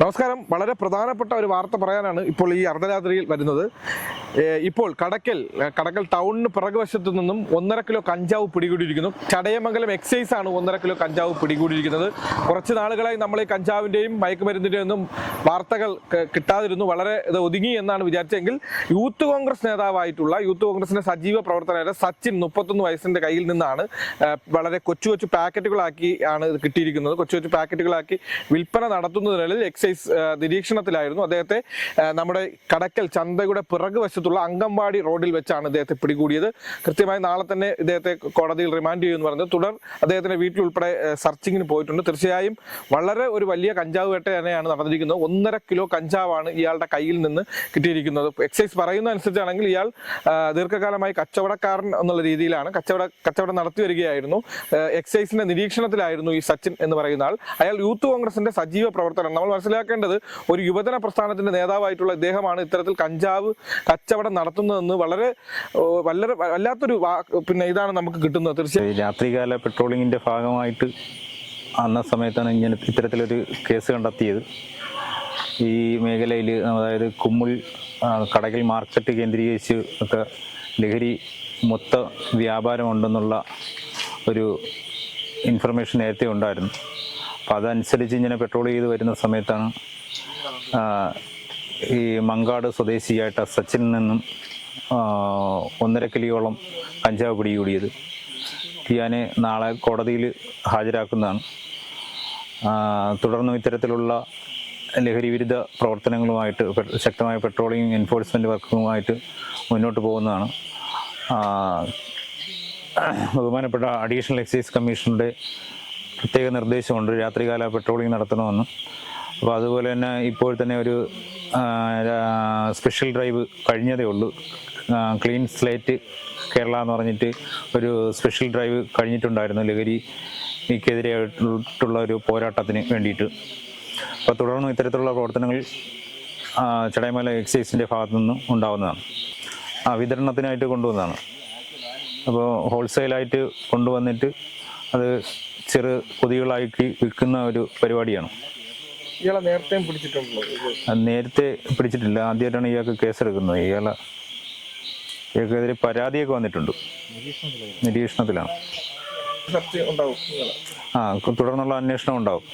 നമസ്കാരം. വളരെ പ്രധാനപ്പെട്ട ഒരു വാർത്ത പറയാനാണ് ഇപ്പോൾ ഈ അർദ്ധരാത്രിയിൽ വരുന്നത്. ഇപ്പോൾ കടക്കൽ കടക്കൽ ടൗണിന് പിറകുവശത്തു നിന്നും ഒന്നര കിലോ കഞ്ചാവ് പിടികൂടിയിരിക്കുന്നു. ചടയമംഗലം എക്സൈസ് ആണ് ഒന്നര കിലോ കഞ്ചാവ് പിടികൂടിയിരിക്കുന്നത്. കുറച്ച് നാളുകളായി നമ്മൾ ഈ കഞ്ചാവിന്റെയും മയക്കുമരുന്നിന്റെയും ഒന്നും വാർത്തകൾ കിട്ടാതിരുന്നു. വളരെ ഇത് ഒതുങ്ങി എന്നാണ് വിചാരിച്ചെങ്കിൽ യൂത്ത് കോൺഗ്രസ് നേതാവായിട്ടുള്ള യൂത്ത് കോൺഗ്രസിന്റെ സജീവ പ്രവർത്തനമായ സച്ചിൻ മുപ്പത്തൊന്ന് വയസ്സിന്റെ കയ്യിൽ നിന്നാണ് വളരെ കൊച്ചു കൊച്ചു പാക്കറ്റുകളാക്കി ആണ് ഇത് കിട്ടിയിരിക്കുന്നത്. കൊച്ചു കൊച്ചു പാക്കറ്റുകളാക്കി വിൽപ്പന നടത്തുന്നതിനിടയിൽ എക്സൈസ് നിരീക്ഷണത്തിലായിരുന്നു. അദ്ദേഹത്തെ നമ്മുടെ കടക്കൽ ചന്തയുടെ പിറകു വശത്തുള്ള അങ്കമ്പാടി റോഡിൽ വെച്ചാണ് ഇദ്ദേഹത്തെ പിടികൂടിയത്. കൃത്യമായി നാളെ തന്നെ ഇദ്ദേഹത്തെ കോടതിയിൽ റിമാൻഡ് ചെയ്യുമെന്ന് പറഞ്ഞത്. തുടർ അദ്ദേഹത്തിന്റെ വീട്ടിലുൾപ്പെടെ സെർച്ചിങ്ങിന് പോയിട്ടുണ്ട്. തീർച്ചയായും വളരെ ഒരു വലിയ കഞ്ചാവ് വേട്ട തന്നെയാണ് നടന്നിരിക്കുന്നത്. ഒന്നര കിലോ കഞ്ചാവാണ് ഇയാളുടെ കയ്യിൽ നിന്ന് കിട്ടിയിരിക്കുന്നത്. എക്സൈസ് പറയുന്ന അനുസരിച്ചാണെങ്കിൽ ഇയാൾ ദീർഘകാലമായി കച്ചവടക്കാരൻ എന്നുള്ള രീതിയിലാണ് കച്ചവട കച്ചവടം നടത്തി വരികയായിരുന്നു. എക്സൈസിന്റെ നിരീക്ഷണത്തിലായിരുന്നു ഈ സച്ചിൻ എന്ന് പറയുന്ന ആൾ. അയാൾ യൂത്ത് കോൺഗ്രസിന്റെ സജീവ പ്രവർത്തനം നമ്മൾ മനസ്സിലാക്കേണ്ടത് ഒരു യുവജന പ്രസ്ഥാനത്തിന്റെ നേതാവായിട്ടുള്ള ഇദ്ദേഹമാണ് ഇത്തരത്തിൽ കഞ്ചാവ് കച്ചവടം നടത്തുന്നതെന്ന് വളരെ വളരെ വല്ലാത്തൊരു പിന്നെ ഇതാണ് നമുക്ക് കിട്ടുന്നത്. തീർച്ചയായും. രാത്രികാല പെട്രോളിങ്ങിന്റെ ഭാഗമായിട്ട് അന്ന സമയത്താണ് ഇങ്ങനെ ഇത്തരത്തിലൊരു കേസ് കണ്ടെത്തിയത്. ഈ മേഖലയിൽ അതായത് കുമ്മുൾ കടകിൽ മാർക്കറ്റ് കേന്ദ്രീകരിച്ച് ഒക്കെ ലഹരി മൊത്ത വ്യാപാരമുണ്ടെന്നുള്ള ഒരു ഇൻഫർമേഷൻ നേരത്തെ ഉണ്ടായിരുന്നു. അപ്പോൾ അതനുസരിച്ച് ഇങ്ങനെ പെട്രോൾ ചെയ്ത് വരുന്ന സമയത്താണ് ഈ മങ്കാട് സ്വദേശിയായിട്ട് സച്ചിൻ നിന്നും ഒന്നര കിലോയോളം കഞ്ചാവ് പിടികൂടിയത്. ഞാൻ നാളെ കോടതിയിൽ ഹാജരാക്കുന്നതാണ്. തുടർന്നും ഇത്തരത്തിലുള്ള ലഹരി വിരുദ്ധ പ്രവർത്തനങ്ങളുമായിട്ട് ശക്തമായ പെട്രോളിംഗ് എൻഫോഴ്സ്മെന്റ് വർക്കുമായിട്ട് മുന്നോട്ട് പോകുന്നതാണ്. ബഹുമാനപ്പെട്ട അഡീഷണൽ എക്സൈസ് കമ്മീഷണറുടെ പ്രത്യേക നിർദ്ദേശമുണ്ട്. രാത്രികാല പെട്രോളിംഗ് നടത്തണമെന്ന്. അപ്പോൾ അതുപോലെ തന്നെ ഇപ്പോൾ തന്നെ ഒരു സ്പെഷ്യൽ ഡ്രൈവ് കഴിഞ്ഞതേ ഉള്ളൂ. ക്ലീൻ സ്ലേറ്റ് കേരള എന്ന് പറഞ്ഞിട്ട് ഒരു സ്പെഷ്യൽ ഡ്രൈവ് കഴിഞ്ഞിട്ടുണ്ടായിരുന്നു ലഹരിക്കെതിരെയായിട്ടുള്ള ഒരു പോരാട്ടത്തിന് വേണ്ടിയിട്ട്. അപ്പോൾ തുടർന്നും ഇത്തരത്തിലുള്ള പ്രവർത്തനങ്ങൾ ചടയമല എക്സൈസിന്റെ ഭാഗത്തു നിന്നും ഉണ്ടാവുന്നതാണ്. ആ വിതരണത്തിനായിട്ട് കൊണ്ടുവന്നതാണ്. അപ്പോൾ ഹോൾസെയിലായിട്ട് കൊണ്ടുവന്നിട്ട് അത് ചെറു പൊതികളാക്കി വിൽക്കുന്ന ഒരു പരിപാടിയാണ്. ഇയാളെ നേരത്തെയും പിടിച്ചിട്ടുണ്ടോ? നേരത്തെ പിടിച്ചിട്ടില്ല. ആദ്യമായിട്ടാണ് ഇയാൾക്ക് കേസെടുക്കുന്നത്. ഇയാളെ ഇയാൾക്കെതിരെ പരാതിയൊക്കെ വന്നിട്ടുണ്ട്. നിരീക്ഷണത്തിലാണ്. ആ തുടർന്നുള്ള അന്വേഷണം ഉണ്ടാവും.